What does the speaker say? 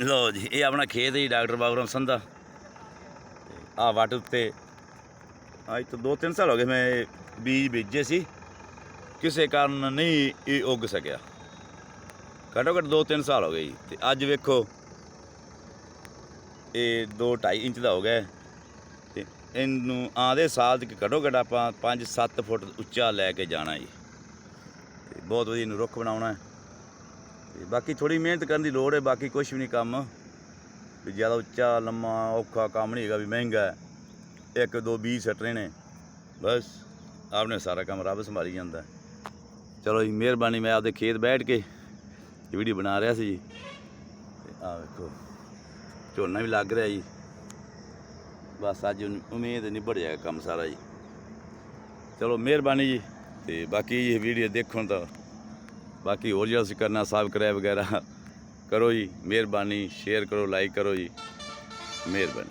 ਲੋ ਜੀ, ਇਹ ਆਪਣਾ ਖੇਤ ਹੈ ਜੀ, ਡਾਕਟਰ ਬਾਬੂਰਾਮ ਸੰਧਾ। ਆ ਵੱਟ ਉੱਤੇ, ਅੱਜ ਤੋਂ 2-3 ਸਾਲ ਹੋ ਗਏ ਮੈਂ ਇਹ ਬੀਜ ਬੀਜੇ ਸੀ। ਕਿਸੇ ਕਾਰਨ ਨਹੀਂ ਇਹ ਉੱਗ ਸਕਿਆ। ਘੱਟੋ ਘੱਟ 2-3 ਸਾਲ ਹੋ ਗਏ ਜੀ, ਤੇ ਅੱਜ ਵੇਖੋ, ਇਹ 2-2.5 ਇੰਚ ਦਾ ਹੋ ਗਿਆ ਹੈ। ਤੇ ਇਹਨੂੰ ਆਂਦੇ ਸਾਲ ਤੱਕ ਘੱਟੋ ਘੱਟ ਆਪਾਂ 5-7 ਫੁੱਟ ਉੱਚਾ ਲੈ ਕੇ ਜਾਣਾ ਜੀ। ਤੇ ਬਹੁਤ ਵਧੀਆ ਇਹਨੂੰ ਰੁੱਖ ਬਣਾਉਣਾ ਹੈ। ਤੇ ਬਾਕੀ ਥੋੜੀ ਮਿਹਨਤ ਕਰਨ ਦੀ ਲੋੜ ਹੈ, ਬਾਕੀ ਕੁਝ ਵੀ ਨਹੀਂ ਕੰਮ। ਵੀ ਜ਼ਿਆਦਾ ਉੱਚਾ, ਲੰਮਾ, ਔਖਾ ਕੰਮ ਨਹੀਂ ਹੈਗਾ, ਵੀ ਮਹਿੰਗਾ ਹੈ। ਇੱਕ, ਦੋ 20 ਸੱਟਣੇ ਨੇ। ਬਸ, ਆਪਨੇ ਸਾਰਾ ਕੰਮ ਰੱਬ ਸੰਭਾਲੀ ਜਾਂਦਾ ਚਲੋ ਜੀ, ਮਿਹਰਬਾਨੀ, ਮੈਂ ਆਪਦੇ ਖੇਤ ਬੈਠ ਕੇ ਇਹ ਵੀਡੀਓ ਬਣਾ ਰਿਹਾ ਸੀ ਜੀ। ਤੇ ਆ ਵੇਖੋ, ਝੋਨਾ ਵੀ ਲੱਗ ਰਿਹਾ ਜੀ। ਬਸ ਅੱਜ ਉਮੀਦ ਨਿਬੜ ਜਾਏਗਾ ਕੰਮ ਸਾਰਾ ਜੀ। ਚਲੋ, ਮਿਹਰਬਾਨੀ ਜੀ। ਤੇ ਬਾਕੀ ਇਹ ਵੀਡੀਓ ਦੇਖਣ ਤਾਂ ਬਾਕੀ ਹੋਰ ਜਿਹੜਾ ਅਸੀਂ ਕਰਨਾ ਸਬਸਕ੍ਰਾਈਬ ਵਗੈਰਾ ਕਰੋ ਜੀ, ਮਿਹਰਬਾਨੀ ਸ਼ੇਅਰ ਕਰੋ ਲਾਈਕ ਕਰੋ ਜੀ, ਮਿਹਰਬਾਨੀ।